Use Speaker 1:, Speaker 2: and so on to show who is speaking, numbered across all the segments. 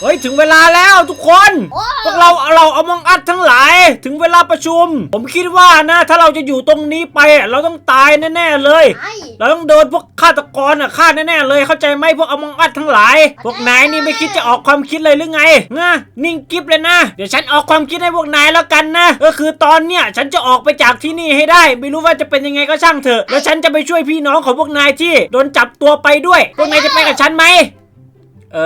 Speaker 1: เฮ้ยถึงเวลาแล้วทุกคน
Speaker 2: โอ้
Speaker 1: พวกเราเราเอามองอัดทั้งหลาย ถึงเวลาประชุม ผมคิดว่านะ ถ้าเราจะอยู่ตรงนี้ไปอะเราต้องตายแน่ๆเลย
Speaker 2: ใช่
Speaker 1: เราต้องโดนพวกฆาตกรอะฆ่าแน่ๆเลย เข้าใจไหมพวกอมองอัดทั้งหลาย พวกนายนี่ไม่คิดจะออกความคิดเลยหรือไงนะนิ่งกิฟเลยนะ เดี๋ยวฉันออกความคิดให้พวกนายแล้วกันนะ ก็คือตอนเนี้ยฉันจะออกไปจากที่นี่ให้ได้ ไม่รู้ว่าจะเป็นยังไงก็ช่างเถอะ แล้วฉันจะไปช่วยพี่น้องของพวกนายที่โดนจับตัวไปด้วย พวกนายจะไปกับฉันไหม เอ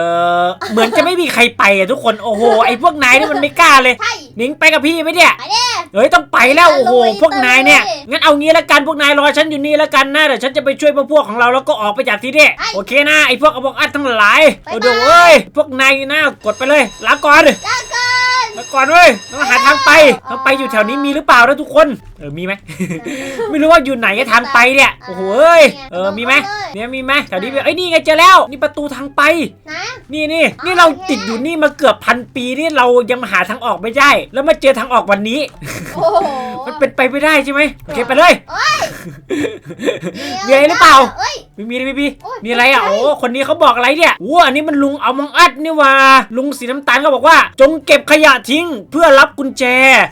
Speaker 1: อเหมือนจะไม่มีใครไปอะทุกคนโอ้โหไอ้พวกนายนี่มันไม่กล้าเลย
Speaker 2: ใช่
Speaker 1: นิงไปกับพี่ไหมเนี่ย
Speaker 2: ไปเด้
Speaker 1: เฮ้ยต้องไปแล้วโอ้โห
Speaker 2: ลุย
Speaker 1: พวกนายเนี่ย
Speaker 2: ไปเลย
Speaker 1: งั้นเอางี้ละกันพวกนายรอฉันอยู่นี่ละกันนะเดี๋ยวฉันจะไปช่วยพวกพวกของเราแล้วก็ออกไปจากที่นี่
Speaker 2: ไป
Speaker 1: โอเคนะไอ้พวกอบอกอัดทั้งหลาย
Speaker 2: ไป
Speaker 1: เออเดี๋ยว
Speaker 2: ไป
Speaker 1: เว้ยพวกนายนะกดไปเลยลาก่อน
Speaker 2: ลาก่อน
Speaker 1: ลาก่อนเว้ยต้องหาทางไป
Speaker 2: อ๋อ
Speaker 1: ทางไปอยู่แถวนี้มีหรือเปล่านะทุกคนเออมีไหม ไม่รู้ว่าอยู่ไหนอะทางไปเนี่ยโอ้โหเอ้ยเออมีไหมเนี่ยมีไหมแถวนี้มีเอ้ยนี่ไงเจอแล้วนี่ประตูทางไป
Speaker 2: นะ
Speaker 1: นี่นี่
Speaker 2: อ๋อ
Speaker 1: นี่เรา
Speaker 2: โอเค
Speaker 1: ติดอยู่นี่มาเกือบพันปีนี่เรายังหาทางออกไม่ได้แล้วมาเจอทางออกวันนี้
Speaker 2: โอ้โห
Speaker 1: มันเป็นไปไม่ได้ใช่ไหมโอเคไปเลย
Speaker 2: เอ้ย
Speaker 1: มีอะไรหรือเปล่า
Speaker 2: เอ้ย
Speaker 1: มีมีมีมี
Speaker 2: โอ้ย
Speaker 1: มีอะไรอะ
Speaker 2: ไม่
Speaker 1: โอ้
Speaker 2: ใช่
Speaker 1: คนนี้เขาบอกอะไรเนี่ยโอ้อันนี้มันลุงเอามองอัดนี่หว่าลุงสีน้ำตาลก็บอกว่า จงเก็บขยะทิ้งเพื่อรับกุญแจ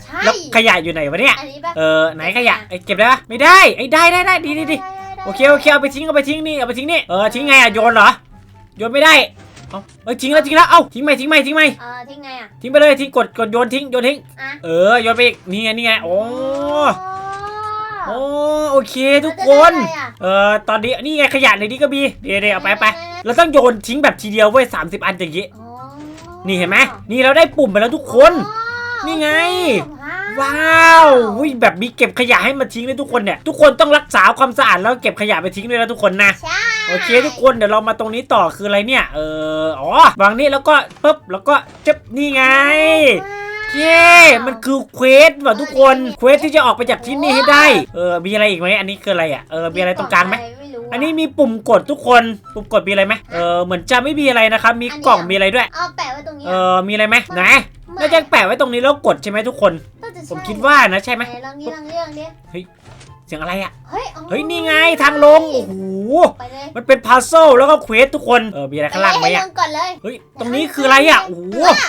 Speaker 2: ใช่
Speaker 1: แล้วขยะอยู่ไหนวะเนี่ย
Speaker 2: อันนี้ปะ
Speaker 1: เออไหนขยะไอ้เก็บได้ปะไม่ได้ไอ้ได้ได้ได้ดีดีดีโอเคโอเคเอาไปทิ้งเอาไปทิ้งนี่เอาไปทิ้งนี่เออทิ้งไงอะโยนเหรอโยนไม่ได้เอาเอ้ยทิ้งแล้วทิ้งแล้วเอ้าทิ้งไหมทิ้งไหมทิ้งไหม
Speaker 2: เออทิ้งไงอะ
Speaker 1: ทิ้งไปเลยทิ้งกดกดโยนทิ้งโยนทิ้ง
Speaker 2: อะ
Speaker 1: เออโยนไปอีกนี่ไงนี่ไงโอ้
Speaker 2: โอ้
Speaker 1: โอ้โอเคทุกคน
Speaker 2: แล้วจะได้อะไรอะ
Speaker 1: เออตอนนี้นี่ไงขยะในนี้ก็มีเดี๋ยวเดี๋ยวเอาไปเอาไปเราต้องโยนทิ้งแบบทีเดียวเว้ยสามสิบอันอย่างงี้
Speaker 2: อ๋อ
Speaker 1: นี่เห็นไหมนี่เราได้ปุ่มไปแล้วทุกคน
Speaker 2: อ๋อ
Speaker 1: นี่ไง
Speaker 2: ว้า
Speaker 1: ว้าวอุ้ยแบบมีเก็บขยะให้มาทิ้งเลยทุกคนเนี่ย ทุกคนต้องรักษาความสะอาดแล้วเก็บขยะไปทิ้งด้วยนะทุกคนนะ
Speaker 2: ใช่
Speaker 1: โอเคทุกคนเดี๋ยวเรามาตรงนี้ต่อคืออะไรเนี่ย เออ อ๋อวางนี่แล้วก็ปุ๊บแล้วก็จึ๊บนี่ไง เย้ มันคือเควสว่ะทุกคน เควสที่จะออกไปจากที่นี่ให้ได้ เออ มีอะไรอีกไหมอันนี้คืออะไรอะ เออ มีอะไรตรงกลางไหม
Speaker 2: ไม่รู้ะ
Speaker 1: อันนี้มีปุ่มกดทุกคน ปุ่มกดมีอะไรไหมเออ เหมือนจะไม่มีอะไรนะครับ มี
Speaker 2: อันนี้
Speaker 1: กล่อง
Speaker 2: เหรอ
Speaker 1: มีอะไรด้วย
Speaker 2: เอาแปะไว้ตรงนี้
Speaker 1: เออ มีอะไรไหมไหน
Speaker 2: ไม่
Speaker 1: น่าจะแปะไว้ตรงนี้แล้วกดใช่ไหมทุกคน
Speaker 2: น่าจะใช่
Speaker 1: ผมคิดว่านะใช่ไหม
Speaker 2: นลองนี้ลองนี้ลองนี้
Speaker 1: เสียงอะไรอะ
Speaker 2: เฮ้ยอ๋อ
Speaker 1: เฮ้ยนี่ไงทางลง โอ้โห
Speaker 2: ไปเลย
Speaker 1: มันเป็นพัซเซิลแล้วก็เควสทุกคน เออ มีอะไรข้างล่างไหม
Speaker 2: ให้
Speaker 1: อะ
Speaker 2: ลงก่อนเลย
Speaker 1: เฮ้ย ตรงนี้คืออะไรอะ โอ้โห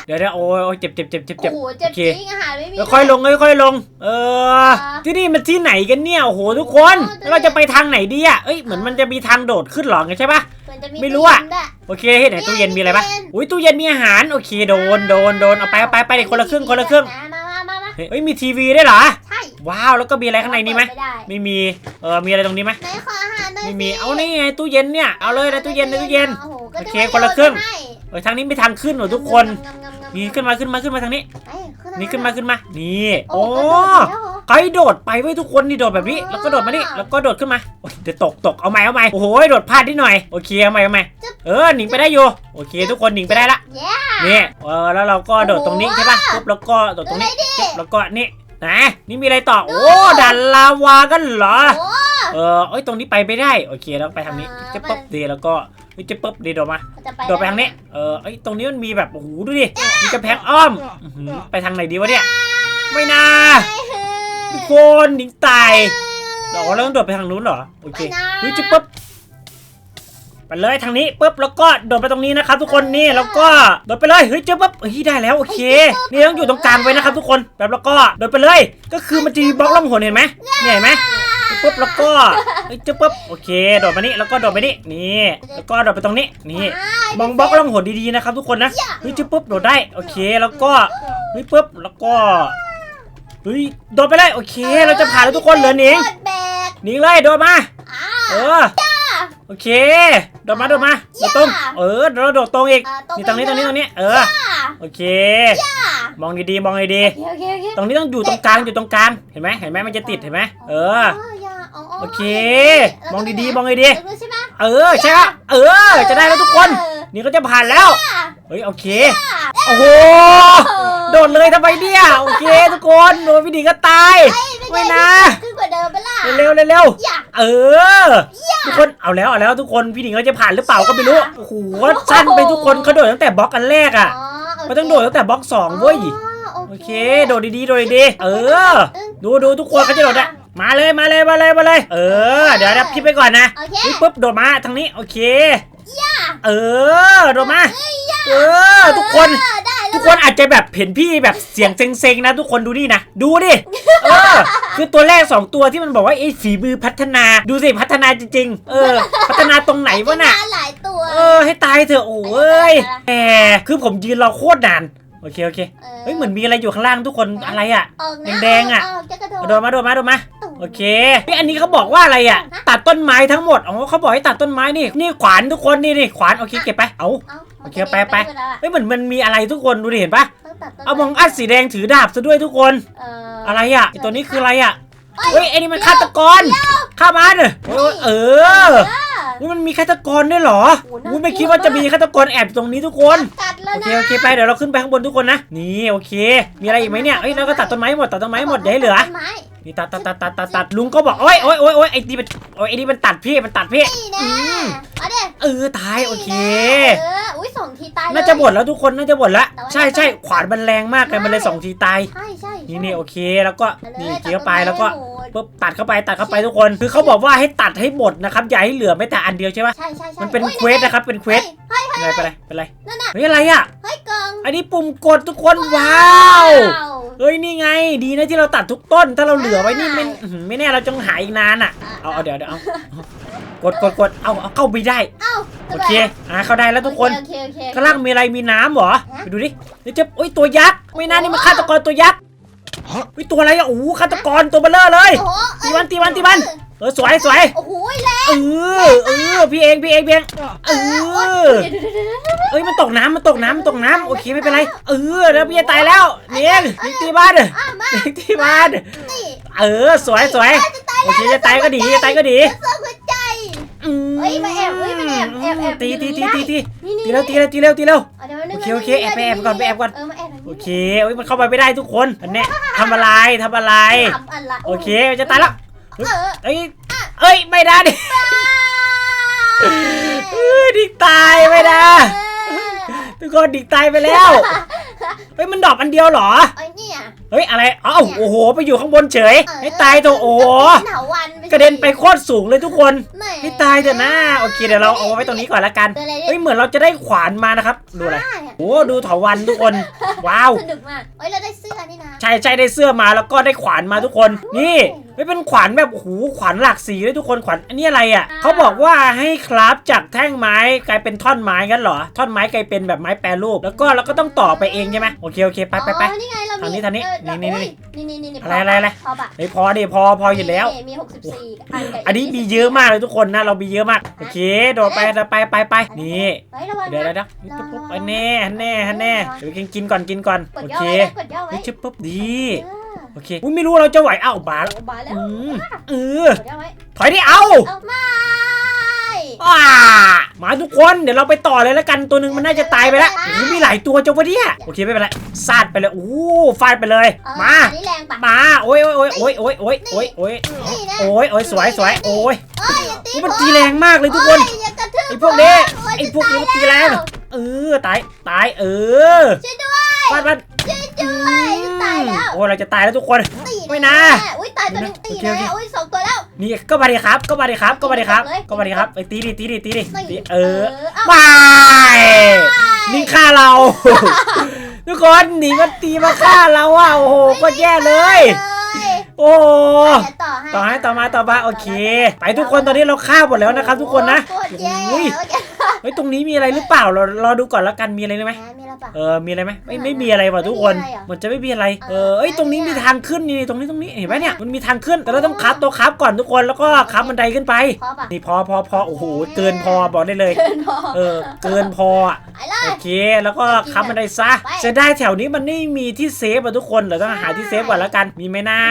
Speaker 1: เดี๋ยวเดี๋ยวโอ้ยโอ้ยเจ็บเจ็บเจ็บเจ็บเจ็บ
Speaker 2: โอ้โหเจ็บ
Speaker 1: โอเค
Speaker 2: จริงอาหารไม่มี
Speaker 1: เดี๋ยวค่อยลงค่อยๆลง เออ ที่นี่มันที่ไหนกันเนี่ย โอ้โหทุกคนแล้วเราจะไปทางไหนดีอะเอ้ย เหมือนมันจะมีทางโดดขึ้นหรอไงใช่ปะ
Speaker 2: เหมือนจะมี
Speaker 1: ไม่รู้อะ
Speaker 2: ตู้เย็นด้วย
Speaker 1: โอเคเห็นไหนตู้เย็นมีอะไรปะอุ้ยตู้เย็นมีอาหาร โอเค โดน โดน โดน เอาไปเอาไปไปเลยคนละครึ่งคนละครึ่ง
Speaker 2: มามามามา
Speaker 1: เฮ้ยมีทีวีได้วยเหรอ
Speaker 2: ใช่
Speaker 1: ว้าวแล้วก็มีอะไรข้างในนี้ไหม
Speaker 2: เปิดด้
Speaker 1: ไม่มีเออมีอะไรตรงนี้ไหม
Speaker 2: ไหนขออาหารหน่อย
Speaker 1: ไม่มี
Speaker 2: สิ
Speaker 1: เอานี่ไงตู้เย็นเนี่ยเอาเลยในตู้เย็นในตู้เย็น
Speaker 2: โอ้โหก็
Speaker 1: โอเค
Speaker 2: จะไม่
Speaker 1: คนละครึ่ง
Speaker 2: โยให้
Speaker 1: เออทางนี้มีทางขึ้นเหรอทุกคน
Speaker 2: งำงำงำงำ
Speaker 1: นี่ขึ้นมาขึ้นมาขึ้นมาทางนี้
Speaker 2: เอ้ยขึ้
Speaker 1: นี่ขึ้นมาขึ้นมา นี่
Speaker 2: โอ้
Speaker 1: โอ้
Speaker 2: กระโดดแล้วเหรอ
Speaker 1: ใครโดดไปไว้ยทุกคนนี่โดดแบบนี้ แล้วก็โดดมานี่แล้วก็โดดขึ้นมาโอ้ยเดี๋ยวตกตกเอาใหม่เอาใหม่โอ้โหโดดพลาดนิดหน่อยโอเคเอาใหม่เอาใหม่เออหนิงไปได้อยู่โอเค ทุกคนหนิงไปได้ละ
Speaker 2: เย้
Speaker 1: นี่เออแล้วเราก็โดดตรงนี้
Speaker 2: โอ้โห
Speaker 1: ใช่ป่ะปุ๊บแล้วก็โดดตรงนี้
Speaker 2: ดูหน่อยดิ
Speaker 1: ปุ๊บแล้วก็นี่นะนี่มีอะไรต่อ
Speaker 2: ดู
Speaker 1: โอ้ดันลาวากันเหรอ
Speaker 2: โอ้
Speaker 1: เออเอ้ยตรงนี้ไปไม่ได้โอเคแล้วไปทางนี้
Speaker 2: อ่า
Speaker 1: จะปุ๊บ
Speaker 2: มัน
Speaker 1: ดีแล้วก็ เฮ้ยจะปุ๊บดีโดดมา
Speaker 2: จะไป
Speaker 1: โดดไปทางนี้ เออเอ้ยตรงนี้มันมีแบบโอ้โหดูดิ มีกระแพงอ้อมอื้อหือไปทางไหนดีวะเนี่ย ไม่น่าทุกคนหนิงตายเดี๋ยวเราต้องโดดไปทางนู้นเหรอ โอเค
Speaker 2: ไปนะ
Speaker 1: เฮ้ยจะปุ๊บไปเลยทางนี้ปุ๊บแล้วก็โดดไปตรงนี้นะครับทุกคนนี่แล้วก็โดดไปเลยเฮ้ยเจอปุ๊บเฮ้ยได้แล้วโอเค นี่ต้องอยู่ตรงกลางไว้นะครับทุกคนแบบแล้วก็โดดไปเลย ก็คือมันจะมีบล็อกล่องหนเห็นไหมเนี่ยเห็นไหม ปุ๊บแล้วก็เฮ้ยเจอปุ๊บโอเคโดดมานี่แล้วก็โดดไปนี่นี่แล้วก็โดดไปตรงนี้นี่มองบล็อกล่องหนดีๆนะครับทุกคนนะเฮ้ยเจอปุ๊บโดดได้โอเคแล้วก็เฮ้ยปุ๊บแล้วก็เฮ้ยโดดไปเลยโอเค เราจะผ่านแล้วทุกคนเหลือหนิง
Speaker 2: โคตรแบก
Speaker 1: หนิงเลยโดดมา
Speaker 2: อ่า
Speaker 1: เออโอเคโดดมาโดดมาโดดตรงเออเราโดดตรงอีก
Speaker 2: เออตรง
Speaker 1: นี่ตรงนี้ตรงนี้ตรงนี้เออโอเค มองดีๆมองดี
Speaker 2: โอเคโอเคโอเค
Speaker 1: ๆตรงนี้ต้องอยู่ตรงกลางอยู่ตรงกลางเห็นไหมเห็นไหมมันจะติดเห็นไหมเออ
Speaker 2: อย่าาา
Speaker 1: โอเค มองดีๆ มองดี
Speaker 2: ตรงนู้นใช่ไหม
Speaker 1: ๆเออใช่ปะเออ จะได้แล้วทุกคน นี่ก็จะผ่านแล้ว เฮ้ยโอเค โอ้โห โดดเลยทำไมเนี่ย โอเคทุกคน โดนพี่ดีก็ตาย ไม่นะ
Speaker 2: ขึ้นกว่าเดิมไปล่ะ
Speaker 1: เร็วๆเร็ว
Speaker 2: อย่า
Speaker 1: ๆเออ ทุกคน เอาแล้วเอาแล้วทุกคน พี่หนิงเขาจะผ่านหรือเปล่าก็ไม่รู้โอ้โหสั้นไปทุกคนเขาโดดตั้งแต่บล็อกอันแรกอะ
Speaker 2: อ๋อโอเค
Speaker 1: มันต้องโดดตั้งแต่บล็อกสองเว้ย
Speaker 2: อ๋อ
Speaker 1: โอเค โดดดีๆ โดดดีๆ เออ ดูดูทุกคนเขาจะโดดอะ มาเลยมาเลยมาเลยมาเลย เออ เดี๋ยวเดี๋ยวพี่ไปก่อนนะ
Speaker 2: โอเค
Speaker 1: นี่ปุ๊บโดดมาทางนี้โอเคเออโดดมา
Speaker 2: เอ้ยอย่า
Speaker 1: เออทุกคน
Speaker 2: เออได้แล้
Speaker 1: ทุ
Speaker 2: ว
Speaker 1: กคนอาจจะแบบเห็นพี่แบบเสียงเซ็งๆนะ ทุกคนดูนี่นะ ดูดิ เออ คือตัวแรกสองตัวที่มันบอกว่าไอ้ฝีมือพัฒนา ดูสิพัฒนาจริงๆ เออ พัฒนาตรงไหนวะน่ะ
Speaker 2: มาหลายตัว
Speaker 1: เออให้ตายเถอะโอ้ยแหมคือผมยืนรอโคตรนาน โอเคโอเคเฮ้ยเหมือนมีอะไรอยู่ข้างล่างทุกคนอะไรอะ
Speaker 2: ออกนะ
Speaker 1: แดงๆอะ
Speaker 2: ออกจะกระโดด
Speaker 1: โดนมาโดนมาโดนมาโอเคพี่อันนี้เขาบอกว่าอะไรอะ ตัดต้นไม้ทั้งหมดอ๋อเขาบอกให้ตัดต้นไม้นี่นี่ขวานทุกคนนี่นี่ขวานโอเคเก็บไปเอา
Speaker 2: เอา
Speaker 1: โอเคไปไป
Speaker 2: แล้วอะ
Speaker 1: เฮ้ยเหมือนมันมีอะไรทุกคนดูดิเห็นปะ
Speaker 2: ต้องตัดต้น
Speaker 1: เอามองอัดสีแดงถือดาบซะด้วยทุกคน
Speaker 2: เอ่อ
Speaker 1: อะไรอะไอตัวนี้คืออะไรอะ
Speaker 2: เอ้ย
Speaker 1: เฮ้ยไอ้นี่มันฆาตกรฆ่ามันเออเออ
Speaker 2: เออ
Speaker 1: นี่มันมีฆาตกรด้วยเหรอ
Speaker 2: โอ้โหน่า
Speaker 1: อุ้ยไม่
Speaker 2: กลัว
Speaker 1: คิดว่าจะมีฆาตกรแอบอยู่ตรงนี้ทุกคน
Speaker 2: กัดแล้
Speaker 1: โอ
Speaker 2: ว
Speaker 1: เค
Speaker 2: นะ
Speaker 1: โอเคไปเดี๋ยวเราขึ้นไปข้างบนทุกคนนะ นี่โอเค มีอะไรอีกไหมเนี่ยเอ้ยเราก็ตัดต้นไม้หมดตัดต้นไม้หมดอย่าให้เหลือ
Speaker 2: ต้นไม้
Speaker 1: นี่ตัดตัดตัดตัดตัดตัดลุงก็บอกโอ้ยโอ้ยโอ้ยโอ้ยไอ้นี่มันโอ้ยไอ้นี่มันตัดพี่มันตัดพี่
Speaker 2: นี่นะ
Speaker 1: อืม
Speaker 2: มาเด็
Speaker 1: เออตายโอเค
Speaker 2: เออ อุ้ยสองทีตายเลย
Speaker 1: น่าจะหมดแล้วทุกคนน่าจะหมดแล้ว
Speaker 2: แต่ว่า
Speaker 1: ใช่ใช่
Speaker 2: น่าจะ
Speaker 1: ขวานมันแรงมากเลยมันเลยสองทีตาย
Speaker 2: ใช่ใช่
Speaker 1: นี่
Speaker 2: ใช่
Speaker 1: นี่โอเคแล้วก็
Speaker 2: มา
Speaker 1: นี่
Speaker 2: เลย
Speaker 1: เกี่ยวไปแล้วก็
Speaker 2: ตัดต้นไม้ให้หมด
Speaker 1: ปุ๊บตัดเข้าไปตัดเข้าไปทุกคน คือเขาบอกว่าให้ตัดให้หมดนะครับอย่าให้เหลือแม้แต่อันเดียวใช่ปะ
Speaker 2: ใช่ใช่ใช่
Speaker 1: มันเป็น
Speaker 2: โอ้ย
Speaker 1: เควสนะครับเป็นเควส
Speaker 2: เฮ้ยเฮ้ย
Speaker 1: อะไรเป็นไรเป็นไร
Speaker 2: นั่นน่ะ
Speaker 1: เฮ้ยอะไรอะ
Speaker 2: เฮ้ยกล่อง
Speaker 1: อันนี้ปุ่มกดทุกคนว้าว เฮ้ยนี่ไง ดีนะที่เราตัดทุกต้น ถ้าเราเหลือไว้นี่ไม่อื้อหือไม่แน่เราจงหายอีกนานอะเอาเอาเดี๋ยวเดี๋ยวเอาเอากดกดกดเอาเอาเข้าไปได้
Speaker 2: เอ้า
Speaker 1: โอเคอ่าเข้าได้แล้วทุกคน
Speaker 2: โอเคโอเคโอเค
Speaker 1: ข้างล่างมีอะไรมีน้ำเหรอ
Speaker 2: ฮะ
Speaker 1: ไปดูดิเดี๋ยวจะโอ้ยตัวยักษ์ไม่น่านี่มันฆาตกรตัวยักษ์เฮ้ยตัวอะไรอะโอ้โหฆาตกรตัวเบลเลอร์เลย
Speaker 2: โอ้โห
Speaker 1: ตีมันตีมันตีมัน เออสวยสวย
Speaker 2: โอ้โหแรง
Speaker 1: เออเออพี่เองพี่เองพี่เองเออ
Speaker 2: เดี๋ยวเดี๋ยวเดี๋ยวเดี๋ยว
Speaker 1: เอ้ยมันตกน้ำมันตกน้ำมันตกน้ำโอเคไม่เป็นไร เออแล้วพี่จะตายแล้วเนียงนี่ตีบ้าน
Speaker 2: อะมา
Speaker 1: นี่ตีบ้าน
Speaker 2: นี่
Speaker 1: เออสวยสวย
Speaker 2: จะตาย
Speaker 1: โอเคจะตายก็ดีจะตายก็ดี
Speaker 2: เสื้อหัวใจ
Speaker 1: อืม
Speaker 2: เฮ้ยมาแอบเฮ้ยมาแอบแอบแอบ
Speaker 1: ตีตีตีตีตี
Speaker 2: นี่นี่
Speaker 1: ตีเร็วตีเร็วตีเร็วตีเร็วา
Speaker 2: ดี๋ยวนึง
Speaker 1: โอเคโอเคแอบไปแอบก่อนไปแอบก่อน
Speaker 2: เออมาแอบตรงนี้
Speaker 1: โอเคเอ้ยมันเข้าไปไม่ได้ทุกคนอันเนี้ยทำอะไรทำอะไร
Speaker 2: ทำอะไร
Speaker 1: โอเคจะตายแล้ว
Speaker 2: เออ
Speaker 1: เอ้ยเอ้ยไม่ได้ดิเอ้ยดิกตายไม่ได้ทุกคนดิกตายไปแล้วเฮ้ยมันดรอปอันเดียวเหรอ
Speaker 2: ไอ้ เนี่ย
Speaker 1: เฮ้ยอะไรเอ้าโอ้โห ไปอยู่ข้างบนเฉย
Speaker 2: เออ
Speaker 1: ให้ตายเถอะโอ้โห
Speaker 2: หนาวันม่ใช่
Speaker 1: กระเด็นไปโคตรสูงเลยทุกคน
Speaker 2: แหม
Speaker 1: ให้ตายเถอะนะโอเคเดี๋ยวเราเอาไว้ตรงนี้ก่อนละกัน
Speaker 2: เจออะไร
Speaker 1: เฮ้ยเหมือนเราจะได้ขวานมานะครับดูอะไร
Speaker 2: ใช่
Speaker 1: โอ้ดูเถาวันทุกคนว้าว
Speaker 2: สนุกมากเฮ้ยเราได้เสื้อนี่นะ
Speaker 1: ใช่ใช่ได้เสื้อมาแล้วก็ได้ขวานมาทุกคน นี่ไม่เป็นขวานแบบโอ้โหขวานหลากสีเลยทุกคนขวานอันนี้อะไรอะเขาบอกว่าให้คราฟจากแท่งไม้กลายเป็นท่อนไม้กันเหรอท่อนไม้กลายเป็นแบบไม้แปรรูป แล้วก็เราก็ต้องต่อไปเองใช่ไหมโอเคโอเคไปไปไป
Speaker 2: อ๋อนี่ไงเรามี
Speaker 1: ทางนี้ทางนี้
Speaker 2: เออ
Speaker 1: นี่
Speaker 2: โอ้ย
Speaker 1: นี่
Speaker 2: นี่นี่นี่
Speaker 1: อะไรอะไรอะไร
Speaker 2: พอปะ
Speaker 1: เฮ้ยพอดิพอพออยู่แล้ว
Speaker 2: นี่มี64อันกับ
Speaker 1: อันนี้มีเยอะมากเลยทุกคนนะเรามีเยอะมากโอเคโดดไปโดดไปไปไปนี่
Speaker 2: เฮ้ยระวัง
Speaker 1: เดี๋ยว
Speaker 2: นะ
Speaker 1: เดี๋ยวเดี๋ยวปุ๊บปุ๊บอันแน่อันแน่อันแน่เดี๋ยวกินกินก่อนกินก่อน
Speaker 2: กด
Speaker 1: โอย่
Speaker 2: อ
Speaker 1: เค
Speaker 2: ไว้นะกดย่อไว้
Speaker 1: เฮ้ยชิบปุ๊บดี
Speaker 2: เออ
Speaker 1: โอเคอุ้ยไม่รู้เราจะไหวอ้าวบาแล้ว
Speaker 2: โอ้บาแล้ว
Speaker 1: อืมเออก
Speaker 2: ดย่อไว้
Speaker 1: ถอยดิเอา
Speaker 2: เอา ไม่
Speaker 1: ว้ามาทุกคนเดี๋ยวเราไปต่อเลยแล้วกันตัวหนึ่งมันน่าจะตายไปแล้วโอ้โหมีหลายตัวจังวะเนี่ยโอเคไม่เป็นไรซาดไปเลยโอ้ฟาดไปเลย
Speaker 2: เออ
Speaker 1: มา
Speaker 2: อันนี้แรงปะ
Speaker 1: มาโอ้ยโอ้ยโอ้ยโอ้ยโอ้ยโอ้ยโอ้ย
Speaker 2: นี่นะ
Speaker 1: โอ้ยโอ้ยสวยสวยโอ้ย
Speaker 2: เอ้ยอย่าตี
Speaker 1: โอ้ยมันตีแรงมากเลยทุกคน
Speaker 2: โอ้ยอย่ากระทืบ
Speaker 1: ไอ้พวกนี้
Speaker 2: โย
Speaker 1: ไอ้พวกนี้มันตีแรง
Speaker 2: จะตาย
Speaker 1: เออตายตายเออ
Speaker 2: ช่วยด้วย
Speaker 1: ฟาดมัน
Speaker 2: ช่วยด้วยจะตายแล้ว
Speaker 1: โอ้ยเราจะตายแล้วทุกคน
Speaker 2: ตี
Speaker 1: ไม่นะ
Speaker 2: อุ้ยตายตัวหนึงตี
Speaker 1: โอเคโอเค
Speaker 2: แล้วอุ้ยสองตัวแล้ว
Speaker 1: นี่ก็มาดิครับ ก็มาดิครับ ก็มาดิครับ
Speaker 2: เลย
Speaker 1: ก็มาดิครับไอ้ตีดิตีดิตีดิตีเออ
Speaker 2: เอา
Speaker 1: บายนี่ฆ่าเรา ทุกคนหนีมันตีมาฆ่าเราอะโอ้โหก็แย่เลย โอ้
Speaker 2: เดี๋ยวต่อให้
Speaker 1: ต่อให้ต่อมาต่อมาโอเค ไปทุกคนตอนนี้เราฆ่าหมดแล้วนะครับ ทุกคนนะ
Speaker 2: โคตรแย่
Speaker 1: อุ้ย
Speaker 2: โคตรแย่
Speaker 1: เฮ้ยตรงนี้มีอะไรหรือเปล่าเรารอดูก่อนแล้วกันมีอะไรไหม
Speaker 2: แหมมีแล้วปะ
Speaker 1: เออมีอะไรไหมไม่ไม่มีอะไรว่ะทุกคน
Speaker 2: ไม่มีอะไรเหรอ
Speaker 1: มันจะไม่มีอะไรเออ
Speaker 2: เออ
Speaker 1: เอ้ยตรงนี้มีทางขึ้นนี่ตรงนี้ตรงนี้เห็นไหมเนี่ยมันมีทางขึ้นแต่เราต้องคับตัวคับก่อนทุกคนแล้วก็คับบันไดขึ้นไป
Speaker 2: พอปะ
Speaker 1: นี่พอพอพอโอ้โหเกินพอบอกได้เลย
Speaker 2: เกินพอ
Speaker 1: เออเกินพออะ
Speaker 2: ไปเลย
Speaker 1: โอเคแล้วก็ค้ำมันได้ซะ
Speaker 2: ไป
Speaker 1: เสียดายแถวนี้มันไม่มีที่เซฟอะทุกคนเดี๋ยวต้องหาที่เซฟก่อนแล้วกันมีไหมนะ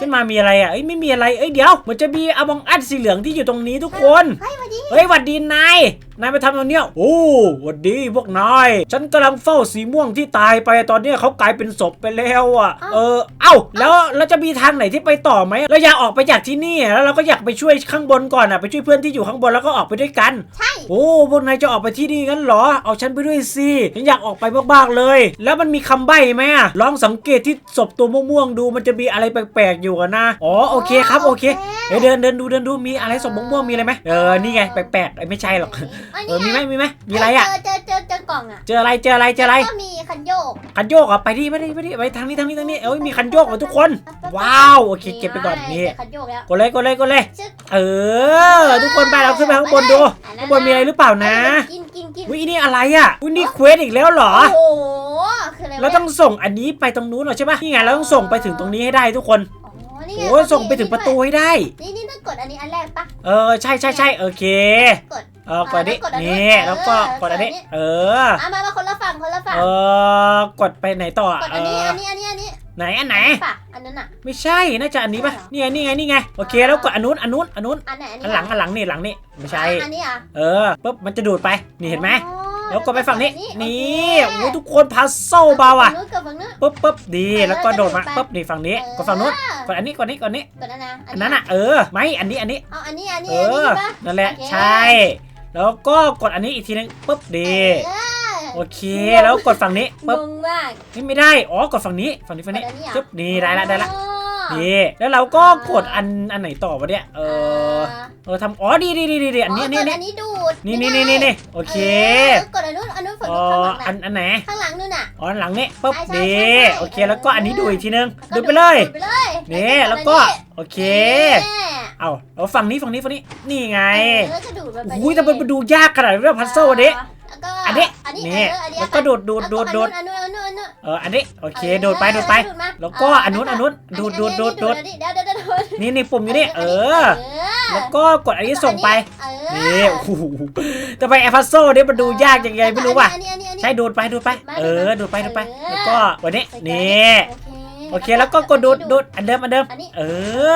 Speaker 1: ขึ้นมามีอะไรอะเอ้ยไม่มีอะไรเอ้ยเดี๋ยว มันจะมีอมองอัดสีเหลืองที่อยู่ตรงนี้ทุกคน
Speaker 2: เฮ้ยมาดิ
Speaker 1: เฮ้ยหวัดดีนาย นายไปทำตรงเนี้ยโอ้หวัดดีพวกนาย ฉันกำลังเฝ้าสีม่วงที่ตายไปตอนเนี้ยเขากลายเป็นศพไปแล้วอะ เออ เอ้า แล้วเราจะมีทางไหนที่ไปต่อไหมเราอยากออกไปจากที่นี่อะแล้วเราก็อยากไปช่วยข้างบนก่อนอะ ไปช่วยเพื่อนที่อยู่ข้างบนแล้วก็ออกไปด้วยกัน
Speaker 2: ใช่
Speaker 1: โอ้ พวกนายจะออกไปที่นี่งั้นเหรอ เอาฉันไปด้วยสิฉันอยากออกไปมากๆเลย แล้วมันมีคำใบ้ไหมอะลองสังเกตที่ศพตัวม่วงๆดู มันจะมีอะไรแปลกๆอยู่อะนะ อ๋อ โอเคครับ โอเคเฮ้ยเดินเดินดูเดินดู มีอะไรศพม่วงๆมีอะไรไหมเออ นี่ไงแปลกๆเอ้ยไม่ใช่หรอก
Speaker 2: อัน
Speaker 1: เอ
Speaker 2: นี้
Speaker 1: อมีไหมมีไหมมีอะไรอะ
Speaker 2: เจอเจอเจอเจอกล่องอะ
Speaker 1: เจออะไรเจออะไรเจออะไร
Speaker 2: ก็มีคันโยก
Speaker 1: คันโยกอะไปดิไปดิไปดิไปทางนี้ทางนี้ทางนี้เอ้ยมีคันโยกอะทุกคน ว้าวโอเคเก็บไปก่อนนี่
Speaker 2: เจคันโยกแล้ว
Speaker 1: กดเลยกดเลยกดเลย
Speaker 2: ชึก
Speaker 1: เออ ทุกคนไปเราขึ้นไปข้างบนดูข้างบนมีอะไรหรือเปล่านะ
Speaker 2: กินกินกิน
Speaker 1: วินี่อะไรอะวินี่เควสอีกแล้วเหรอ
Speaker 2: โอ้โหคืออะไรวะ
Speaker 1: เราต้องส่งอันนี้ไปตรงนู้นเหรอใช่ปะนี่ไงเราต้องส่งไปถึงตรงนี้ให้ได้ทุกคน
Speaker 2: อ๋อนี่ไง
Speaker 1: โอ้ยส่งไปถึงประตูให้ได้
Speaker 2: นี่นี่ต้องกดอันนี้อันแรกปะ
Speaker 1: เออใช่ใช่ใช่โอเค
Speaker 2: กด
Speaker 1: เออกดอันนี้
Speaker 2: อ่าแล้วกดอันนี้
Speaker 1: นี่แล้วก็
Speaker 2: เออก
Speaker 1: ดอันนี้
Speaker 2: กดอันนี้
Speaker 1: เออ
Speaker 2: อะมามาคนละฝั่งคนละฝั่ง
Speaker 1: เออกดไปไหนต่ออะ
Speaker 2: กด
Speaker 1: เอ
Speaker 2: อันนี้
Speaker 1: อ
Speaker 2: อันนี้อันนี้อันนี้
Speaker 1: ไหนอันไหน
Speaker 2: ปะอันนั้นอะ
Speaker 1: ไม่ใช่น่าจะอันนี้ปะนี่ไงนี่ไงนี่ไงโอเคแล้วกดอันนู้นอันนู้นอันนู้น
Speaker 2: อันไหนอัน
Speaker 1: อั
Speaker 2: นี้
Speaker 1: นหลังอันหลังนี่หลังนี่ไม่ใช่
Speaker 2: อันนี้อะ
Speaker 1: เออปุ๊บมันจะดูดไปนี่เห็นไหม
Speaker 2: อ๋อ
Speaker 1: แล้วก็ไปฝั่งนี้
Speaker 2: โอ
Speaker 1: นี่
Speaker 2: เค
Speaker 1: โอ้โหทุกคนพัซโซ่เบาอะ
Speaker 2: ฝั่งนู้นกับฝั่งนู้น
Speaker 1: ปุ๊บปุ๊บดี
Speaker 2: เออ
Speaker 1: แล้วก็โดดมา
Speaker 2: แล้วก็โดดไป
Speaker 1: ปุ๊บนี่ฝั่งนี้
Speaker 2: เออ
Speaker 1: ก็ฝั่งนู้นกดอันนี้กดนี้กดนี้
Speaker 2: กดอันนะ
Speaker 1: อันนั้นอะเออไม่อันนี้อันนี้
Speaker 2: เอาอันนี้อันนี้
Speaker 1: เอ
Speaker 2: อันนี้
Speaker 1: อ
Speaker 2: ปะ
Speaker 1: นั่นแหละ
Speaker 2: โอเค
Speaker 1: ใช่ แล้วก็กดอันนี้อีกทีนึงปุ๊บดี
Speaker 2: เออ
Speaker 1: โอเค แล้วกดฝั่งนี้
Speaker 2: ง
Speaker 1: ปุ๊บ
Speaker 2: งมาก
Speaker 1: นี่ไม่ได้ อ๋อกดฝั่งนี้ฝั่งนี้ฝั่งนี้
Speaker 2: กดอันนี้เหรอ
Speaker 1: จุ๊บนี่ได้ละได้ละ
Speaker 2: อ๋อ
Speaker 1: นี่แล้วเราก็กดอันอันไหนต่อวะเนี่ยเออเออทำอ๋อดีดีดีดีดีอันนี้อันนี้
Speaker 2: กด
Speaker 1: นี่
Speaker 2: อันนี้ดูด
Speaker 1: นี่นี่
Speaker 2: ไม่
Speaker 1: นี่
Speaker 2: ได้
Speaker 1: นี่นี่โอเค
Speaker 2: เออกดอันนู้นอันนู้นฝั่ง
Speaker 1: อ๋อ
Speaker 2: นู้นข้างหลัง
Speaker 1: อัน
Speaker 2: น่ะ
Speaker 1: อันไหน
Speaker 2: ข้างหลังนู่นน่ะ
Speaker 1: อ๋อหลังนี้ปุ๊บ
Speaker 2: ใช่ใช่
Speaker 1: ดี
Speaker 2: ใช่ใช่
Speaker 1: โอเคแล้วก็อันนี้
Speaker 2: เออ
Speaker 1: ดูอีกทีนึง
Speaker 2: ก็
Speaker 1: ดูไปเลย
Speaker 2: ดูดไปเลย
Speaker 1: นี่แล้วก็โอเค
Speaker 2: แม่
Speaker 1: เอาเอาฝั่งนี้ฝั่งนี้ฝั่งนี้นี่ไง
Speaker 2: เออก็ดูดมันไป
Speaker 1: อุ้ยแต่มันดูยากขนาดนี้พัซโซ่อันนี้
Speaker 2: แล้วก็
Speaker 1: อันนี้
Speaker 2: อันนี้
Speaker 1: นี่
Speaker 2: เอออันนี้
Speaker 1: แล้วก็ดูดดูดดูดดูด
Speaker 2: อันนู้นอันนู้นอันนู้น
Speaker 1: เอออันนี้โอเค
Speaker 2: เออ
Speaker 1: ดูดไปดูดไป
Speaker 2: มา
Speaker 1: แล้วก็อันนู้นอันนู้นดูดดูดดูดดูด
Speaker 2: อันนี้เดี๋ยวเดี๋ยวเดี๋ยวดูด
Speaker 1: นี่นี่ปุ่มอยู่นี่เออ
Speaker 2: เออ
Speaker 1: แล้วก็กดอันนี้ส่งไป
Speaker 2: เออ
Speaker 1: นี่โอ้โหแต่ไปแอร์พัซโซ่เนี่ยมันดูยากยังไงไม่รู้ว่ะ
Speaker 2: อันนี้อันนี้อันนี้
Speaker 1: ใช่ดูดไปดูดไป
Speaker 2: มา
Speaker 1: เออดูดไปดูดไป
Speaker 2: เออ
Speaker 1: แล้วก็วันนี้
Speaker 2: ใส่
Speaker 1: นี่โอเคแล้วก็กดดูดดูดอันเดิมอันเดิม
Speaker 2: อันนี้
Speaker 1: เอ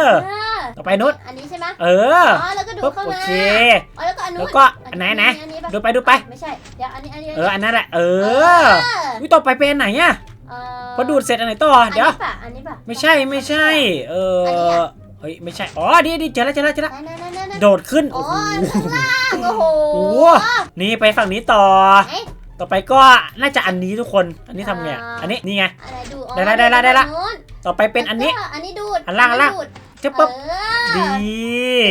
Speaker 1: อ
Speaker 2: เออ
Speaker 1: ต่อไปนู้น
Speaker 2: อันนี้ใช่ไหม
Speaker 1: เออ
Speaker 2: อ๋อแล้วก็ดูด
Speaker 1: ปุ๊บ
Speaker 2: เข้า
Speaker 1: โอ
Speaker 2: มา
Speaker 1: เค
Speaker 2: อ๋อแล้วก็อันนู้น
Speaker 1: แล้วก็อันไหนไหน
Speaker 2: ปะ
Speaker 1: ดูไปดูไป
Speaker 2: ไม่ใช่เดี๋ยวอันนี้อันนี้
Speaker 1: เอออันนั้นแหละเอ
Speaker 2: เอ
Speaker 1: อวิต่อไปเป็นอันไหนอะ
Speaker 2: เออ
Speaker 1: พอดูดเสร็จอันไหนต่อเดี๋ยว
Speaker 2: อันนี้ปะอันนี้ปะ
Speaker 1: ไม่ใช่ไม่ใช่ เอ
Speaker 2: อันนี้
Speaker 1: อ
Speaker 2: อะ
Speaker 1: เฮ้ยไม่ใช่อ๋อดีดีเจอแล้วเจอแล้วเจอแล้ว
Speaker 2: นั่นนั่นนั่นนั่น
Speaker 1: โดดขึ้น
Speaker 2: อ๋อ
Speaker 1: โอ้โห
Speaker 2: ข้างล่างโอ้โห
Speaker 1: โอ้โห นี่ไปฝั่งนี้ต่อ
Speaker 2: เอ๊ะ
Speaker 1: ต่อไปก็น่าจะอันนี้ทุกคน อันนี้ทำไงอะ
Speaker 2: อ่า
Speaker 1: อันนี้นี่ไง
Speaker 2: อะไรดูอ๋อ
Speaker 1: ได้ละได้ละได้ละ
Speaker 2: อันนู้น
Speaker 1: ต่อไปเป็นอันนี้
Speaker 2: อันนี้ดูด
Speaker 1: อันล่างอันล่าง
Speaker 2: ดูด
Speaker 1: เจ๊ปุ๊บ
Speaker 2: เออ
Speaker 1: ดี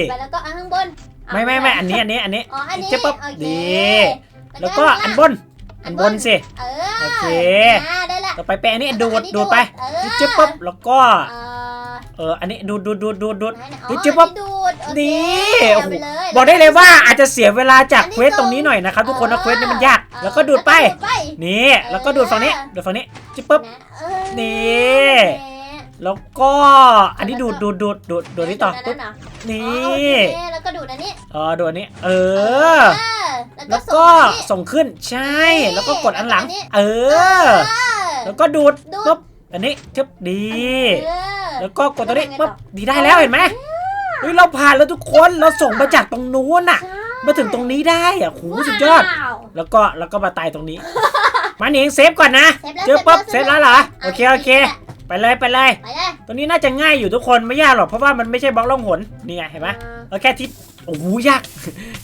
Speaker 2: ไปแล้วก็อันข้างบน
Speaker 1: ไม่ไม่ไม่อันนี้อันนี้อันนี้
Speaker 2: อ๋ออันนี้
Speaker 1: เจ๊ปุ๊บ
Speaker 2: โอเค
Speaker 1: ดี แล้วก็อันบน อันบนสิ
Speaker 2: เออ
Speaker 1: โอเค
Speaker 2: อ่าได้ละ
Speaker 1: ต่อไปเป็นอันนี้ดูด
Speaker 2: อันนี้
Speaker 1: ดูดไป
Speaker 2: เออ
Speaker 1: เจ๊ปุ๊บแล้วก็
Speaker 2: เออ
Speaker 1: เอออันนี้ดูดดูดดูดดูดดูด
Speaker 2: ไหนๆ
Speaker 1: เฮ้
Speaker 2: อ๋อย
Speaker 1: เจ๊ปุ๊บ
Speaker 2: อันนี้ดูดโอเค
Speaker 1: นี่
Speaker 2: เอา
Speaker 1: โอ้โห
Speaker 2: ไปเลย
Speaker 1: บอกได้เลยว่าอาจจะเสียเวลาจาก
Speaker 2: อันนี้
Speaker 1: เควสตรงนี้หน่อยนะครับทุกคนนะเควสนี้มันยาก
Speaker 2: เออ
Speaker 1: แล้วก็ดูดไป
Speaker 2: แล้วก็ดูดไป
Speaker 1: นี่ แล้วก็ดูดฝั่งนี้ ดูดฝั่งนี้จิ๊บปุ๊บ
Speaker 2: นะเออ
Speaker 1: นี่ แล้วก็อันนี้ดูดดูดดูดดูดดูดนี่ต่อ
Speaker 2: ดู
Speaker 1: ปุ๊บ
Speaker 2: ดอันนั้นเหรอ
Speaker 1: นี่
Speaker 2: อ๋อโอเคแล้วก็ดูดอันนี้
Speaker 1: เออดูดอันนี้เออ
Speaker 2: เออ
Speaker 1: แล้
Speaker 2: แล้วว
Speaker 1: ก็
Speaker 2: ก็ส่ง
Speaker 1: ส่งขึ้นใช่
Speaker 2: นี่
Speaker 1: แล้วก็กดอันหลัง
Speaker 2: แล้วก็อันนี้
Speaker 1: เออ
Speaker 2: เออ
Speaker 1: แล้วก็ดูด
Speaker 2: ดูด
Speaker 1: ปุ๊บอันนี้จึ๊บดี
Speaker 2: เออ
Speaker 1: แล้วก็กดตัวนี้
Speaker 2: แล้วทำไงต่อ
Speaker 1: ปุ๊บดีได้แล้วเห็นไหมเฮ้ยเราผ่านแล้วทุกคนเราส่งมาจากตรงนู้นน่ะ
Speaker 2: ใช่
Speaker 1: มาถึงตรงนี้ได้อะโหสุดยอด
Speaker 2: ว้าว
Speaker 1: แล้วก็แล้วก็มาตายตรงนี้ มาหนิงเซฟก่อนนะ
Speaker 2: เซฟแล้ว
Speaker 1: เจอปุ๊บเซ
Speaker 2: เซ
Speaker 1: ฟ
Speaker 2: ฟแล้
Speaker 1: แล้ว
Speaker 2: ว
Speaker 1: เหรอโอเคโอเค ไปเลยไปเลย
Speaker 2: ไปเลย
Speaker 1: ตัวนี้น่าจะง่ายอยู่ทุกคนไม่ยากหรอกเพราะว่ามันไม่ใช่บล็อกล่องหนนี่ไงเห็นไหม
Speaker 2: อ่า
Speaker 1: เอาแค่ทิศโอ้โหยาก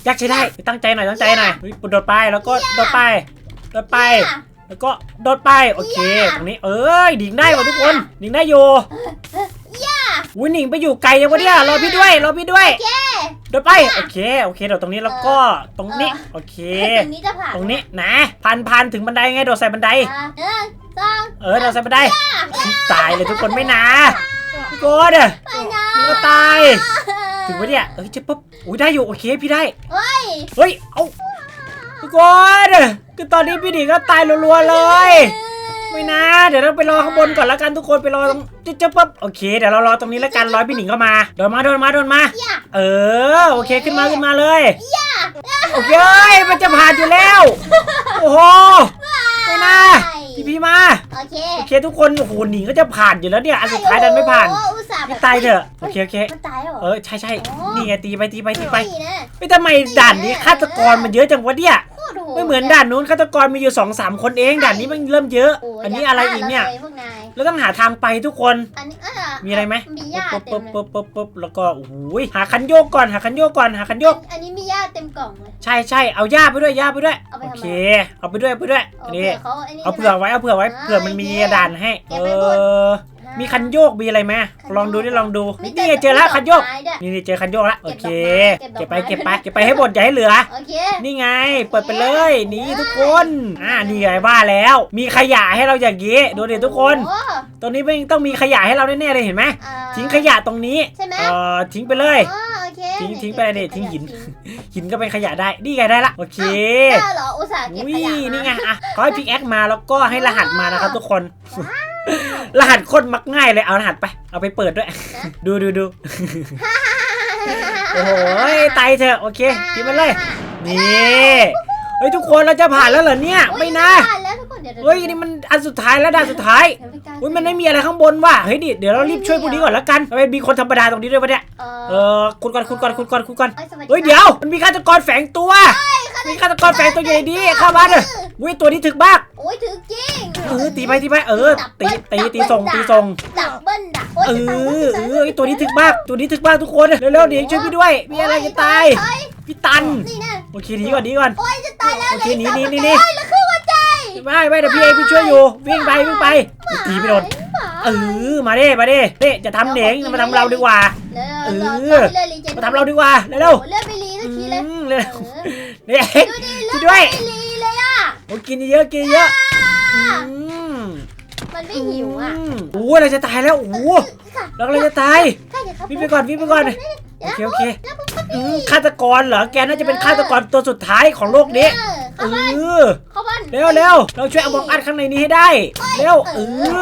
Speaker 1: ยากใช้ได้ตั้งใจหน่อยตั้งใจหน่อยเฮ้ยโดดไปแล้วก็โดดไปโดดไป แล้วก็โดดไปโอเคตรงนี้เอ้ยดิ่งได้ว่ะทุกคนดิ่งได้อยู่อุ้ยหนิงไปอยู่ไกลยังวะเนี่ยรอพี่ด้วยรอพี่ด้วย
Speaker 2: โอเค
Speaker 1: โดดไปโอเคโอเคโดดตรงนี้แล้วก็ตรงนี้โอเค
Speaker 2: ตรงนี้จะผ่าน
Speaker 1: ตรงนี้นะพันพันถึงบันไดไงโดดใส่บันได
Speaker 2: อะหนึ่ง สอง
Speaker 1: เออโดดใส่บันไดตายเลยทุกคนไม่นะพี่โกดอะ
Speaker 2: ไปนะ
Speaker 1: นี่ก็ตาย ถึงวะเนี่ยเอ้ยเจ๊ปุ๊บอุ้ยได้อยู่โอเคพี่ได้
Speaker 2: เฮ้ย
Speaker 1: เฮ้ย เอาพี่โกดคือตอนนี้พี่หนิงก็ตายรัวๆเลย ไม่นะ เดี๋ยวเราไปรอข้างบนก่อนแล้วกันทุกคนไปรอตรงเจ๊ปุ๊บโอเคเดี๋ยวเรารอตรงนี้แล้วกันรอพี่หนิงเข้ามาโดนมาโดนมาโดนมา
Speaker 2: อย่า
Speaker 1: เออโอเคขึ้นมาขึ้นมาเลยโอเคเอ้ยมันจะผ่านอยู่แล้ว โอ้โหไม่นะ พี่พี่มา
Speaker 2: โอเค
Speaker 1: โอเคทุกคนโอ้โหหนิงก็จะผ่านอยู่แล้วเนี่ยอันสุดท้ายดันไม่ผ่าน
Speaker 2: โอ้อุตส่าห์แบบ
Speaker 1: ไม่ตายเถอะโอเคโอเค
Speaker 2: มันตายเหรอ
Speaker 1: เออใช่ใช่
Speaker 2: อ๋อ
Speaker 1: นี่ไงตีไปตีไปตีไป
Speaker 2: นี่นะ
Speaker 1: ไม่ทำไมด่านนี้ฆาตกรมันเยอะจังวะเนี่ย
Speaker 2: โคตรโหด
Speaker 1: ไม่เหมือนด่านนู้นฆาตกรมีอยู่สองสามคนเองด่านนี้มันเริ่มเยอะ
Speaker 2: โอั
Speaker 1: นนี้อะไรอีกเนี่ยา
Speaker 2: ฆ่าราลพวกนาย
Speaker 1: แล้วต้องหาทางไปทุกคน
Speaker 2: อันนี้อะ
Speaker 1: มีอะไรไหม
Speaker 2: มีหญ้า
Speaker 1: ปุ๊บ
Speaker 2: เต็
Speaker 1: ปุ๊
Speaker 2: ม
Speaker 1: บ
Speaker 2: เลย
Speaker 1: ปุ๊บปุ๊บปุ๊บแล้วก็โอ้โหหาคันโยกก่อนหาคันโยกก่อนหาคันโยก
Speaker 2: อันนี้มีหญ้าเต็มกล่องเลย
Speaker 1: ใช่ใช่เอาหญ้าไปด้วยหญ้าไปด้วย
Speaker 2: เอาไป
Speaker 1: โอ
Speaker 2: ทำไม
Speaker 1: เค เอาไปด้วยเอาไปด้วย
Speaker 2: เอา
Speaker 1: นี่
Speaker 2: เผื่อเขาไอ้นี่
Speaker 1: เอาเผื่อไว้เอาเผื่อไว้
Speaker 2: อ่า
Speaker 1: เผื่อมันมี
Speaker 2: โอเค
Speaker 1: ด่านให้
Speaker 2: เก็
Speaker 1: เอบ
Speaker 2: ไว้หมด
Speaker 1: อ
Speaker 2: อ่า
Speaker 1: มีคันโยกมีอะไรไหมลองดูดิลองดู
Speaker 2: มี
Speaker 1: นี่ไงเจอแล้วคันโยก
Speaker 2: ดอไม้ด้วย
Speaker 1: นี่นี่เจอคันโยกแล้วโอเค
Speaker 2: เก็
Speaker 1: เก็บบไป
Speaker 2: ดอกไม้
Speaker 1: เก็บไปเก็บไปให้หมดอย่าให้เหลือ
Speaker 2: โอเค
Speaker 1: นี่ไง เปิดไปเลยนี่ทุกคน อ่านี่ไงว่าแล้ว มีขยะให้เราอย่างนี้ดูดิทุกคน
Speaker 2: โอ้
Speaker 1: ตรงนี้ไม่ต้องมีขยะให้เราแน่ๆเลยเห็นไหม
Speaker 2: อ่า
Speaker 1: ทิ้งขยะตรงนี้
Speaker 2: ใช่ไหม
Speaker 1: เอ่อทิ้งไปเลย
Speaker 2: อ๋อโอเค
Speaker 1: ทิ้ง
Speaker 2: หน
Speaker 1: ทิ้ง
Speaker 2: เก็บ
Speaker 1: ไปเลยดิ
Speaker 2: เก็บ
Speaker 1: ทิ้งหิน
Speaker 2: ขยะ
Speaker 1: หินก็เป็นขยะได้นี่ไงได้ละโอเค
Speaker 2: ได้เหรออุตส่าห์เก็บ
Speaker 1: อุ้ย
Speaker 2: ขยะมา
Speaker 1: นี่ไงอะขอให้พิกแอคมาแล้วก็ให้รหัสมานะครับทุกคน รหัสโคตรมักง่ายเลยเอารหัสไป เอาไปเปิดด้วย ดูดูดูโอ้โหตายเถอะโอเคพิมพ์มาเลย นี่เฮ้ยทุกคนเราจะผ่านแล้วเหรอเนี่ย
Speaker 2: โอ้ย
Speaker 1: ไม่นะ
Speaker 2: ผ่านแล้วทุกคนเดี๋ยวดี๋ว
Speaker 1: เฮ้ยนี่มันอันสุดท้ายแล้วด่านสุดท้าย
Speaker 2: เดี๋ยวไปกลาง
Speaker 1: เฮ้ยมันไม่มีอะไรข้างบนว่ะเฮ้ยดิเดี๋ยวเรารีบช่วยพวกนี้ก่อนแล้วกันทำไมมีคนธรรมดาตรงนี้ด้วยวะเนี่ย
Speaker 2: เอ
Speaker 1: เอ
Speaker 2: อ
Speaker 1: อคุณก่อนคุณก่อนคุณก่อนคุณก่อน
Speaker 2: เอ้ยสวัส
Speaker 1: เฮ้ย
Speaker 2: ค
Speaker 1: เดี๋
Speaker 2: รับ
Speaker 1: ยวมันมีฆาตกรแฝงตัวมีฆาตกรแฝงตัวใหญ่ดีเข้ามาเลยอุ้ยตัวนี้ถึกมาก
Speaker 2: โอ้ยถือจริง
Speaker 1: เออตีไปตีไปเออตีตีตีส่งตีส่ง
Speaker 2: ดับเบิ้ลดับโอ้ย
Speaker 1: เอ
Speaker 2: จะตาย
Speaker 1: อเออไอตัวนี้ถึกมากตัวนี้ถึกมากทุกคนเร็วๆเดี๋ยวช่วยพี่ด้วยมีอะไรจะตาย
Speaker 2: เฮ้
Speaker 1: พี่ตัน
Speaker 2: นี่นะ
Speaker 1: โอเคหนีก่อนหนีก่อน
Speaker 2: โอ้ยจะตายแล้ว
Speaker 1: โอเคหนีหนีหนี
Speaker 2: เหลืออีกสอง
Speaker 1: หนี
Speaker 2: โอ้ยแล้วคือหัวใจ
Speaker 1: ไม่ไม่เดี๋ยวพี่เองพี่ช่วยอยู่วิ่งไปวิ่งไปตีไม่โดน
Speaker 2: หมา
Speaker 1: เออมาเด้มาเด้เด้จะทำเหนงมาทำเราดีกว่า
Speaker 2: เร็ว
Speaker 1: เออ
Speaker 2: เร็วเร็วรีเจน
Speaker 1: มาทำเราดีกว่าเร็ว
Speaker 2: โอ้เลือดไปรีสักทีเลย
Speaker 1: อืมเร็ว
Speaker 2: เออ
Speaker 1: ๆเนี่ย
Speaker 2: ดูดิ
Speaker 1: ช่
Speaker 2: เลื
Speaker 1: วย
Speaker 2: อด
Speaker 1: ด้วย
Speaker 2: ไปรีเลยอะ
Speaker 1: โอ้กินเยอะกินเยอะอื ม
Speaker 2: มันไม่หิวอะ
Speaker 1: มโอ้ยเราจะตายแล้ว โอ้โห
Speaker 2: ค่ะ
Speaker 1: เรากำลังจะตาย
Speaker 2: ค่ะเดี๋ยวครับ
Speaker 1: วิ่งไปก่อนวิ่งไปก่อน โอเคโอเคอืมฆาตกรเหรอ แกน่าจะเป็นฆาตกรตัวสุดท้ายของโลกนี้
Speaker 2: เอ
Speaker 1: เอ
Speaker 2: อ
Speaker 1: อ
Speaker 2: เข้าบ้าน
Speaker 1: เร็วเร็วเราช่วยเอาบองอัดข้างในนี้ให้ได้ เร็วเอ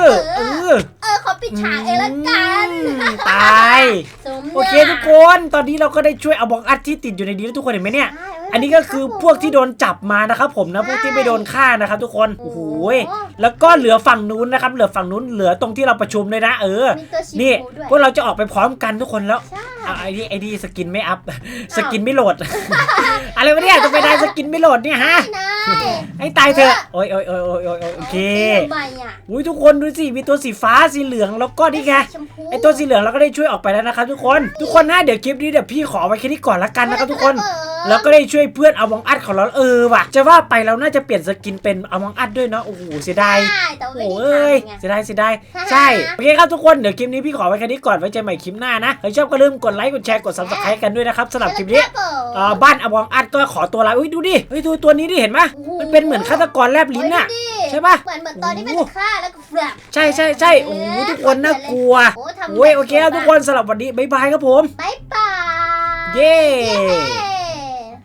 Speaker 1: อเออ
Speaker 2: เออขอปิดฉากเองละกัน
Speaker 1: อืมตาย
Speaker 2: สม
Speaker 1: โอเคทุกคน ตอนนี้เราก็ได้ช่วยเอาบองอัดที่ติดอยู่ในนี้แล้วทุกคนเห็นไหมเนี่ย อันนี้ก็คือพวกที่โดนจับมานะครับผมนะพวกที่ไม่โดนฆ่านะครับ ทุกคนโอ้โหแล้วก็เหลือฝั่งนู้นนะครับ เหลือฝั่งนู้นเหลือตรงที่เราประชุมเลยนะเออ
Speaker 2: มีตัวชิ
Speaker 1: นี่
Speaker 2: ฟูด้วย
Speaker 1: พวกเราจะออกไปพร้อมกันทุกคนแล้ว
Speaker 2: ใช่
Speaker 1: เอาไอ้นี่ไอ้นี่สกินไม่อัพสกินไม่โหลด อะไรวะเนี่ยจะไปได้สกินไม่โหลดเนี่ยฮะ
Speaker 2: นาย
Speaker 1: ให้ตายเถอะโอ้ยโอ้ยโอ้ยโอ้ยโอ้ยโอ้ยโอเค
Speaker 2: ทำไมอะ
Speaker 1: อุ้ยทุกคนดูสิมีตัวสีฟ้าสีเหลืองแล้วก็นี่ไง
Speaker 2: ชมพู
Speaker 1: ไอตัวสีเหลืองเราก็ได้ช่วยออกไปแล้วนะครับทุกคน ทุกคนนะเดี๋ยวคลิปนี้เดี๋ยวพี่ขอไว้แค่นี้ก่อนละกันนะครับทุกคน แล้วก็ได้ช่วยเพื่อนเอามองอัดของเราเออว่ะ จะว่าไปเราน่าจะเปลี่ยนสกินเป็นเอามองอัดด้วยเนาะโอ้โหเสียดาย
Speaker 2: ใช่แต่ว่าไม่
Speaker 1: โอ้
Speaker 2: ได้
Speaker 1: เอ้ย
Speaker 2: ทำไง
Speaker 1: เสียดายเสียดายใช่โอเคครับทุกคนเดี๋ยวคลิปนี้พี่ขอไว้แค่นี้ก่อนไว้เจอใหม่คลิปหน้านะใครชอบก็ลืมกดไลค์กดแชร์กด subscribe กันด้วยนะครับสำหรับคลิปนี้
Speaker 2: ครับผม
Speaker 1: เอ่อบ้านอวองอัดก็ขอตัวลาอุ้ยดูดิเฮ้ยดูตัวนี้ดิเห็นไหมมันเป็นเหมือนฆาตกรแลบลิ้นน่ะ
Speaker 2: โยดูดิ
Speaker 1: ใช่ปะ
Speaker 2: เหมือนเหมือนตอนที่มัน
Speaker 1: โอ้โห
Speaker 2: ฆ่าแล้วก็แฟบ
Speaker 1: ใช่ใช่ใช่โอ้โหทุกคนน่ากลัว
Speaker 2: โอ้ทำ
Speaker 1: โอ้ยโอเคครับทุกคนสำหรับวันนี้บ๊ายบายครับผม
Speaker 2: บ๊ายบาย
Speaker 1: เย้
Speaker 2: เย้